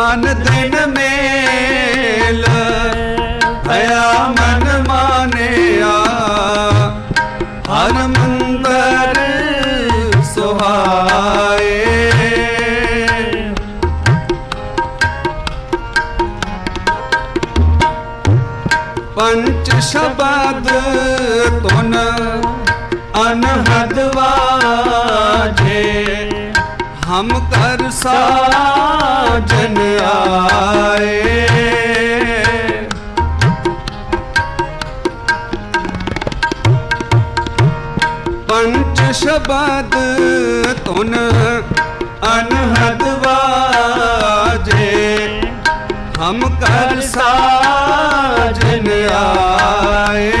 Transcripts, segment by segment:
ਅਨ ਦਿਨ ਮੇਲ ਭਇਆ ਮਨ ਮਾਨਿਆ। ਹਰ ਮੰਦਰ ਸੁਹਾਏ। ਪੰਚ ਸ਼ਬਦ ਤੁਨ ਅਨਹਦ ਵਾਜੇ ਹਮ ਕਰ ਸਾਜਨ ਆਏ ਪੰਚ ਸ਼ਬਦ ਤੁਨ ਅਨਹਦ ਵਾਜੇ ਹਮ ਕਰ ਸਾਜਨ ਆਏ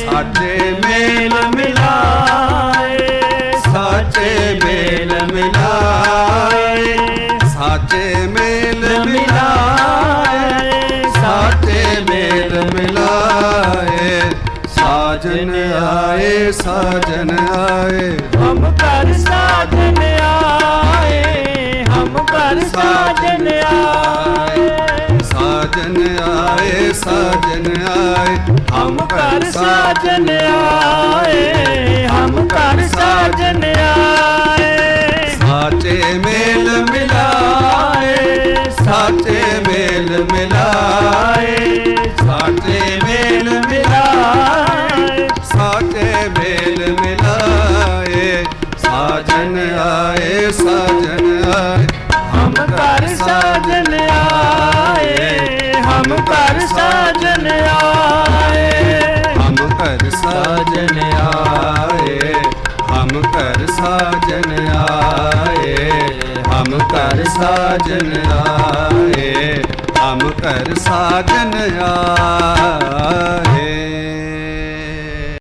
ਸਾਚੇ ਮੇਲ ਮਿਲਾਏ ਸਾਚੇ ਸਾਚੇ ਮੇਲ ਮਿਲਾਏ ਸਾਚੇ ਮੇਲ ਮਿਲਾਏ। ਸਾਜਨ ਆਏ ਸਾਜਨ ਆਏ। ਹਮ ਕਰ ਸਾਜਨ ਆਏ ਹਮ ਕਰ ਸਾਜਨ ਆਏ। ਸਾਜਨ ਆਏ ਸਾਜਨ ਆਏ। ਹਮ ਕਰ ਸਾਜਨ ਆਏ। ਮੇਲ ਮਿਲਾਏ ਸਾਚੇ ਮੇਲ ਮਿਲਾਏ ਸਾਚੇ ਮੇਲ ਮਿਲਾਏ, ਸਾਜਨ ਆਏ ਸਾਜਨ ਆਏ। ਹਮ ਕਰ ਸਾਜਨ ਆਏ, ਹਮ ਕਰ ਸਾਜਨ ਆਏ। ਹਮ ਘਰ ਸਾਜਨ ਆਏ, ਹਮ ਕਰ ਸਾਜਨ ਆਏ, ਹਮ ਕਰ ਸਾਜਨ ਆਏ। ਘਰ ਸਾਜਨ ਆ।